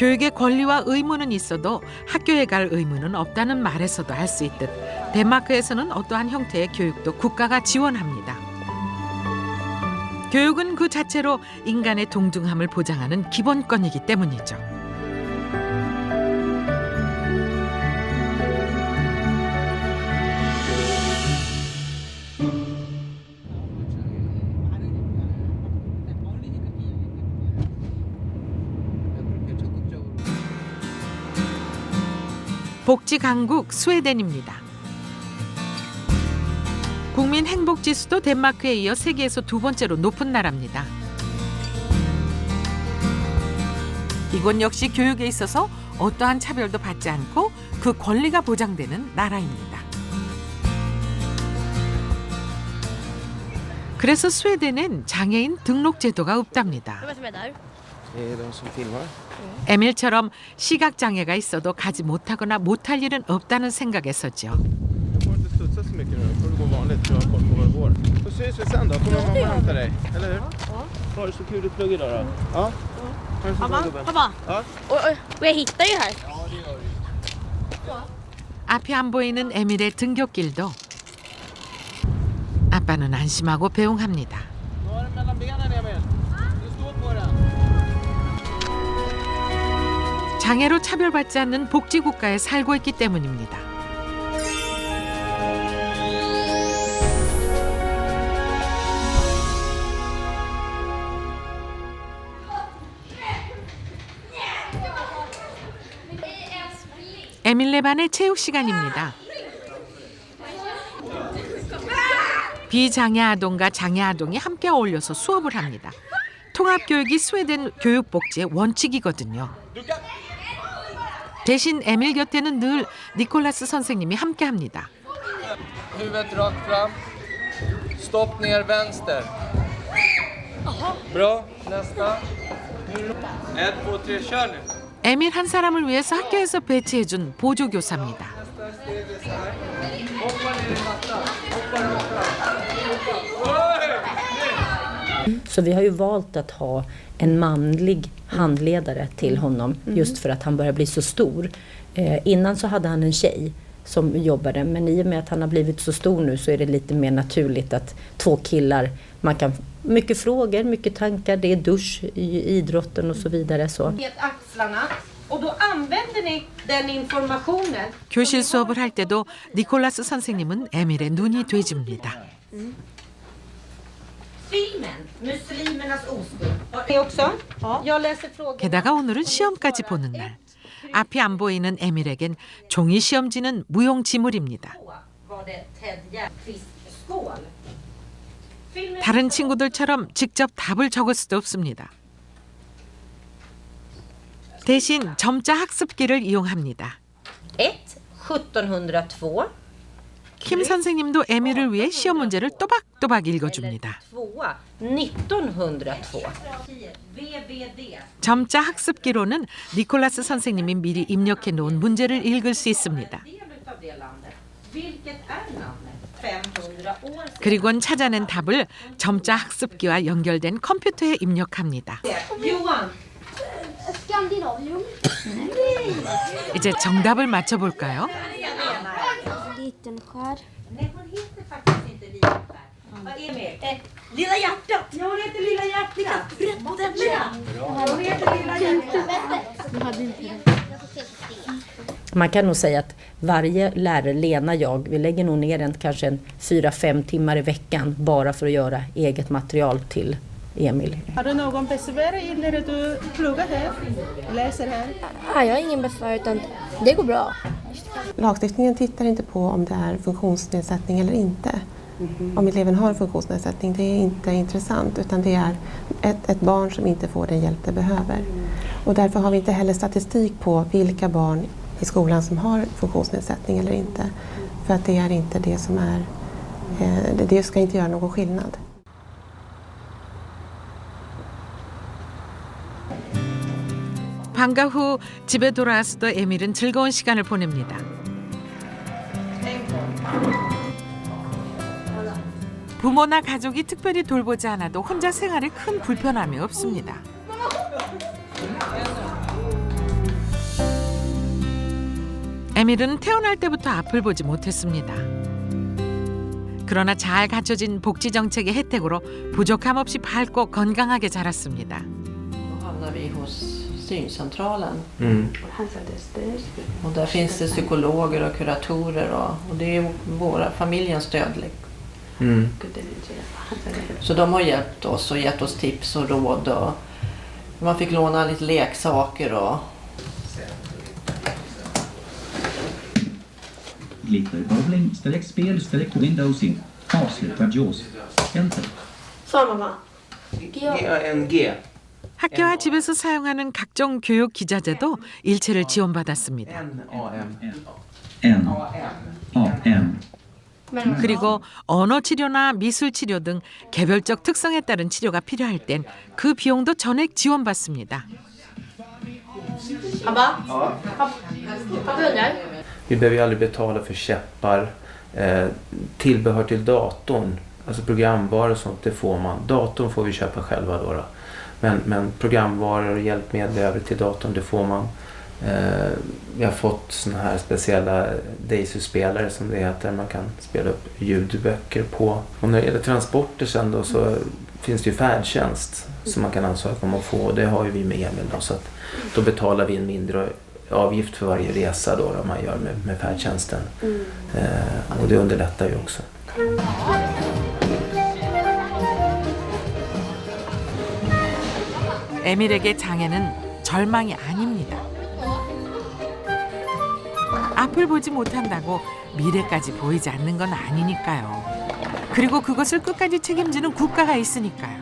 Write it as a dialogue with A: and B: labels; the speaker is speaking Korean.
A: 교육의 권리와 의무는 있어도 학교에 갈 의무는 없다는 말에서도 알 수 있듯 덴마크에서는 어떠한 형태의 교육도 국가가 지원합니다. 교육은 그 자체로 인간의 동등함을 보장하는 기본권이기 때문이죠. 복지 강국 스웨덴입니다. 국민 행복 지수도 덴마크에 이어 세계에서 두 번째로 높은 나라입니다. 이곳 역시 교육에 있어서 어떠한 차별도 받지 않고 그 권리가 보장되는 나라입니다. 그래서 스웨덴엔 장애인 등록 제도가 없답니다.
B: Det är
C: de som filmar.
A: 에밀처럼 시각 장애가 있어도 가지 못하거나 못할 일은 없다는 생각에서죠.
C: Du får inte studsa så mycket nu. Då får du gå vanligt. Du har koll på vad det går. Då syns vi sen då. Kommer mamma och hämtar dig. Eller hur? Ha det så kul i plugg idag då. Ja. Ha det så bra
B: Pappa,
C: gubben.
B: pappa.
C: Ja.
B: Oj, oj. Och jag hittar ju här.
A: 앞이 안 보이는 에밀의 등굣길도 아빠는 안심하고 배웅합니다.
C: Mellan benen Emil.
A: 장애로 차별받지 않는 복지국가에 살고 있기 때문입니다. 에밀레 반의 체육 시간입니다. 비장애 아동과 장애 아동이 함께 어울려서 수업을 합니다. 통합 교육이 스웨덴 교육 복지의 원칙이거든요. 대신 에밀 곁에는 늘 니콜라스 선생님이 함께 합니다.
D: Huvudet rakt fram. Stopp ner vänster. Bra, nästa. Ett, två, tre, kör nu.
A: 에밀 한 사람을 위해서 학교에서 배치해준 보조 교사입니다.
D: Nästa steg är så här. Hoppa ner i mattan.
E: Så vi har ju valt att ha en manlig handledare till honom just för att han börjar bli så stor. Eh, innan så hade han en tjej som jobbade men i och med att han har blivit så stor nu så är det lite mer naturligt att två killar, man kan mycket frågor, mycket tankar, det är dusch i idrotten och så vidare. Så.
F: Ned axlarna och då använder ni den informationen.
A: 교실 수업을 할 때도 니콜라스 선생님은 에밀의 눈이 되집니다.
F: Filmen, Muslimernas oskuld. Ni också? Jag läser frågor.
A: 게다가 오늘은 시험까지 보는 날. 앞이 안 보이는 에밀에겐 종이 시험지는 무용지물입니다.
F: Var det Ted Gärdqvist skål? Filmen
A: 다른 친구들처럼 직접 답을 적을 수도 없습니다. 대신 점자 학습기를 이용합니다.
F: 1, 1702.
A: 킴 선생님도 에밀을 위해 시험 문제를 또박또박 읽어줍니다.
F: 2, 1902. VVD.
A: 점자 학습기로는 니콜라스 선생님이 미리 입력해 놓은 문제를 읽을 수 있습니다.
F: Del utav det landet. Vilket är namnet? 500 år sedan.
A: 그리곤 찾아낸 답을 점자 학습기와 연결된 컴퓨터에 입력합니다. 이제 정답을 맞춰볼까요?
G: Litenskär.
F: Nej, hon heter faktiskt inte Liljeberg. Vad är mer? Eh, Lilla hjärtat! Ja, hon heter Lilla hjärtat! Stämmer Hon heter Lilla hjärtat.
E: Man kan nog säga att varje lärare, Lena jag, vi lägger nog ner en, kanske en fyra fem timmar i veckan bara för att göra eget material till Emil.
H: Har du någon besvär när du pluggar här? Läser här?
G: Nej, jag har ingen besvär utan det går bra.
I: Lagstiftningen tittar inte på om det är funktionsnedsättning eller inte. Om eleven har funktionsnedsättning, det är inte intressant utan det är ett, ett barn som inte får den hjälp det behöver. Och därför har vi inte heller statistik på vilka barn i skolan som har funktionsnedsättning eller inte. För att det är inte det som är, eh, det ska inte göra någon skillnad.
A: 방과 후 집에 돌아와서도 에밀은 즐거운 시간을 보냅니다. 부모나 가족이 특별히 돌보지 않아도 혼자 생활에 큰 불편함이 없습니다. 에밀은 태어날 때부터 앞을 보지 못했습니다. 그러나 잘 갖춰진 복지 정책의 혜택으로 부족함 없이 밝고 건강하게 자랐습니다.
J: Syncentralen.
C: Mm.
J: Och där finns det psykologer och kuratorer och, och det är våra familjens stöd.
C: Mm.
J: Så de har hjälpt oss och gett oss tips och råd. Och man fick låna lite leksaker och
K: Glitter bowling, streck spel, streck windowsing. Avsluta JAWS. Enter.
G: Så mamma.
C: G-A-N-G.
A: 학교와 집에서 사용하는 각종 교육 기자재도 일체를 지원받았습니다.
K: N. M.
A: 그리고 언어 치료나 미술 치료 등 개별적 특성에 따른 치료가 필요할 땐 그 비용도 전액 지원받습니다.
G: Abba? Pappa undrar.
C: Vi behöver ju aldrig betala för käppar. Eh, tillbehör till datorn, alltså programvaror och sånt, det får man. Datorn får vi köpa själva då. då. Men, men programvaror och hjälpmedel övrigt till datorn, det får man. Eh, vi har fått såna här speciella Daisy-spelare som det heter. Man kan spela upp ljudböcker på. Och när det gäller transporter sen då så finns det ju färdtjänst som man kan ansöka om att få. Det har ju vi med Emil då. Så att då betalar vi en mindre avgift för varje resa då, då man gör med, med färdtjänsten. Eh, och det underlättar ju också.
A: 에밀에게 장애는 절망이 아닙니다. 앞을 보지 못한다고 미래까지 보이지 않는 건 아니니까요. 그리고 그것을 끝까지 책임지는 국가가 있으니까요.